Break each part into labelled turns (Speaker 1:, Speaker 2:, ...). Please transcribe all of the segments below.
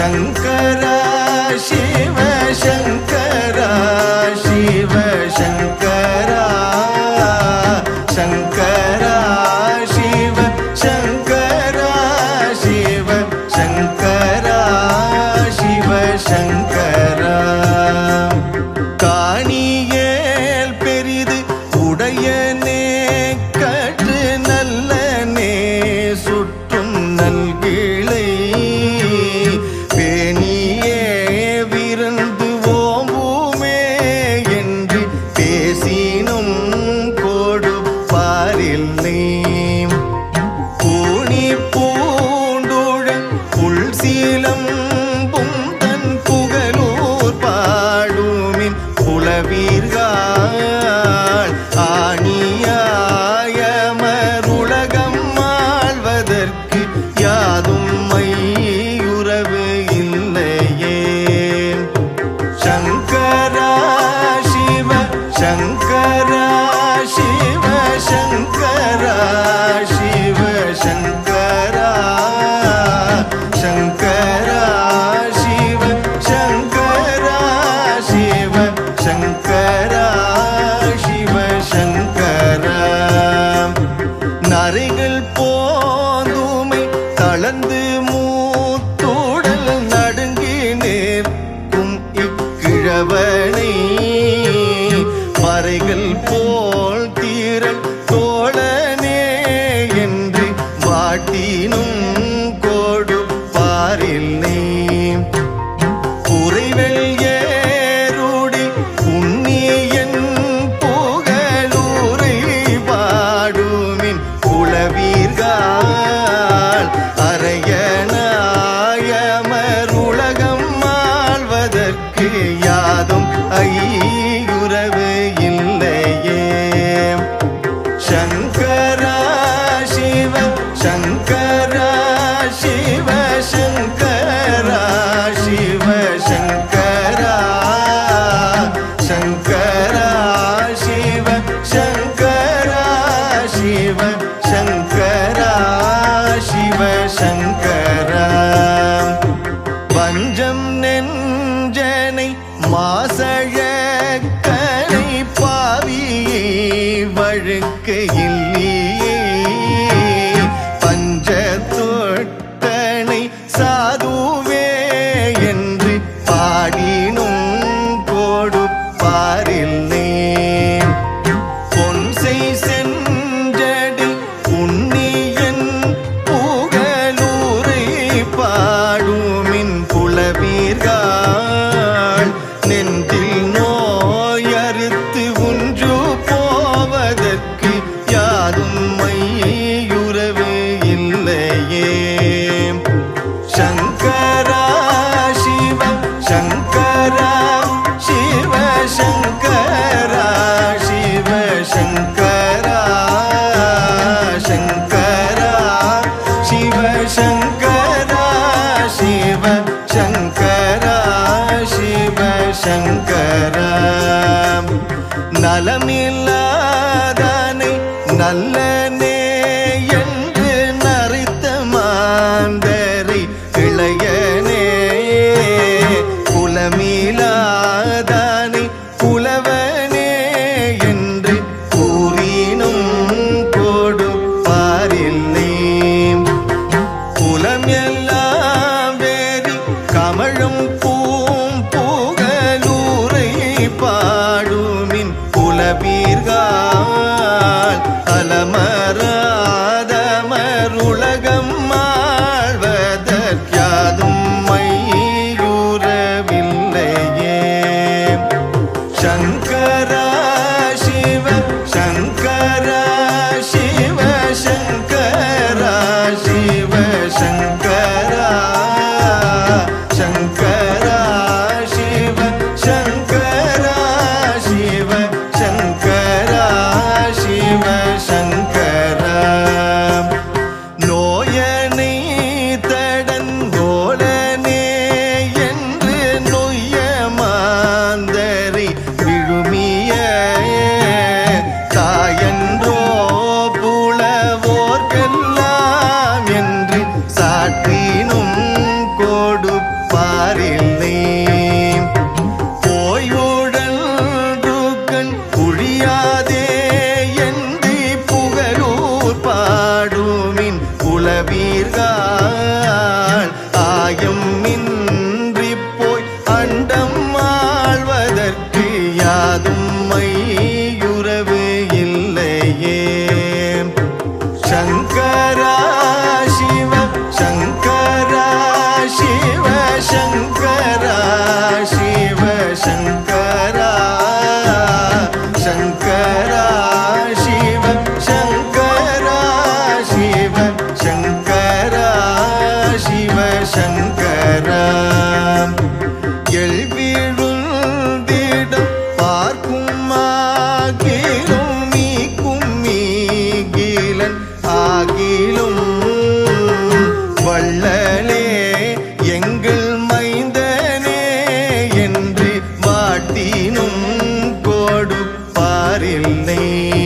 Speaker 1: Shankar Shiv Shankar i 个 சங்கரா சிவ சங்கரா சிவ சங்கரா. சங்கரா சிவ சங்கரா சிவ சங்கரா சிவ சங்கரா. பஞ்சம் நெஞ்சனை மாசழ கலை பாவியை வழுக்கையில் शिव शङ्करा शिव शङ्करा நலமில்லாதானை நல்ல யாரில்லை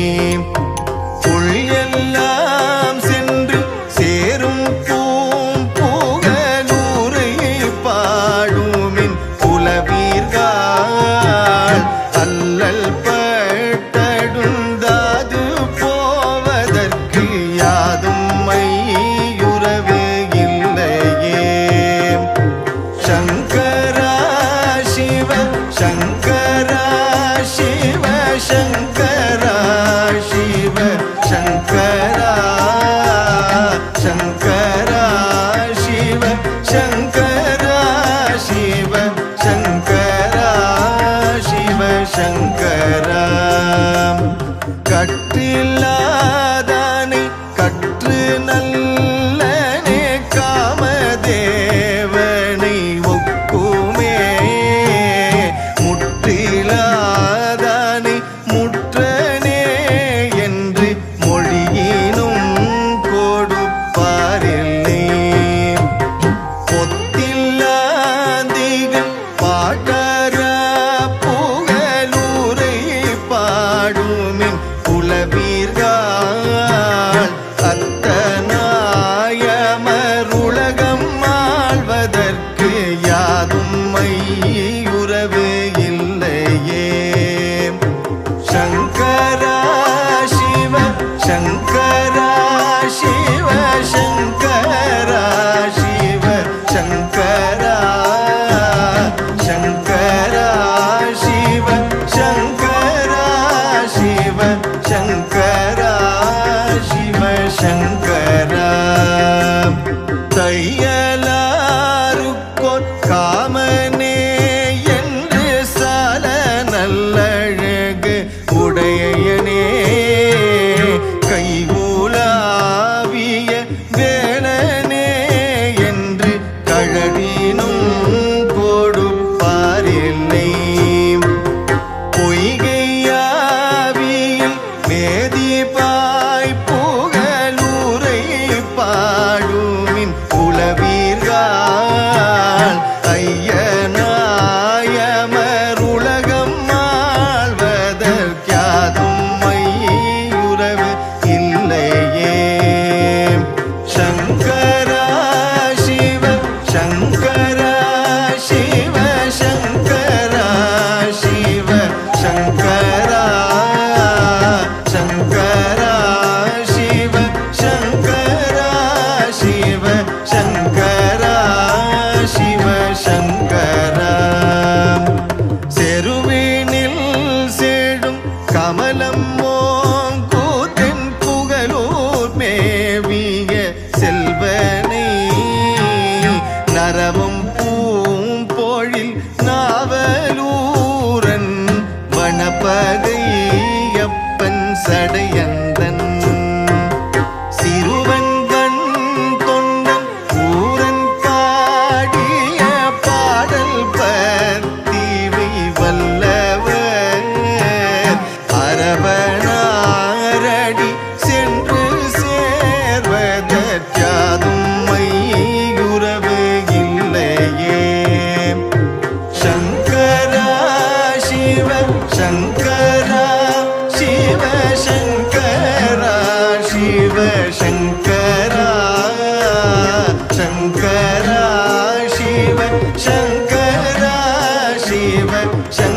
Speaker 1: சிவ